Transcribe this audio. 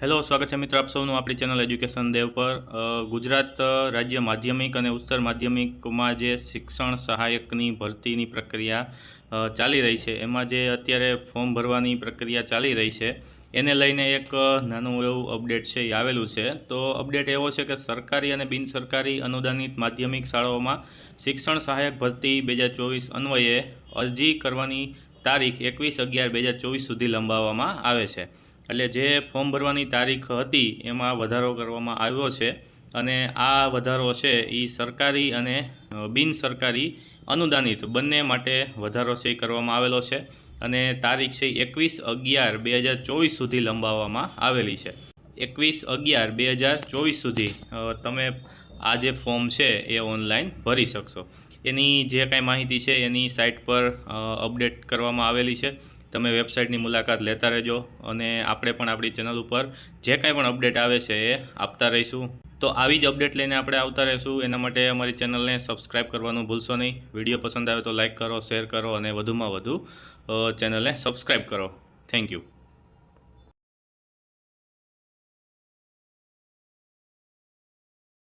Hello સ્વાગત છે મિત્રો આપ સૌનું આપણી ચેનલ એજ્યુકેશન દેવ પર. ગુજરાત રાજ્ય માધ્યમિક અને ઉચ્ચતર માધ્યમિકમાં જે શિક્ષણ સહાયકની ભરતીની પ્રક્રિયા ચાલી રહી છે, એમાં જે અત્યારે ફોર્મ ભરવાની પ્રક્રિયા ચાલી રહી છે, એને લઈને એક નાનું એવું અપડેટ છે, એ આવેલું છે. તો અપડેટ એવો છે કે સરકારી અને બિનસરકારી અનુદાનિત માધ્યમિક શાળાઓમાં શિક્ષણ સહાયક ભરતી બે હજાર ચોવીસ અન્વયે અરજી કરવાની તારીખ એકવીસ અગિયાર બે હજાર ચોવીસ સુધી લંબાવવામાં આવે છે. એટલે જે ફોર્મ ભરવાની તારીખ હતી એમાં વધારો કરવામાં આવ્યો છે અને આ વધારો છે એ સરકારી અને બિન સરકારી અનુદાનિત બંને માટે વધારો છે કરવામાં આવેલો છે અને તારીખ છે એકવીસ અગિયાર બે હજાર ચોવીસ સુધી લંબાવવામાં આવેલી છે. એકવીસ અગિયાર બે હજાર ચોવીસ સુધી તમે આ જે ફોર્મ છે એ ઓનલાઈન ભરી શકશો. એની જે કાંઈ માહિતી છે એની સાઇટ પર અપડેટ કરવામાં આવેલી છે. તમે વેબસાઇટની મુલાકાત લેતા રહેજો અને આપણે પણ આપણી ચેનલ ઉપર જે કાંઈ પણ અપડેટ આવે છે એ આપતા રહીશું. તો આવી જ અપડેટ લઈને આપણે આવતા રહીશું. એના માટે અમારી ચેનલને સબસ્ક્રાઇબ કરવાનું ભૂલશો નહીં. વીડિયો પસંદ આવે તો લાઇક કરો, શેર કરો અને વધુમાં વધુ ચેનલને સબસ્ક્રાઇબ કરો. Thank you.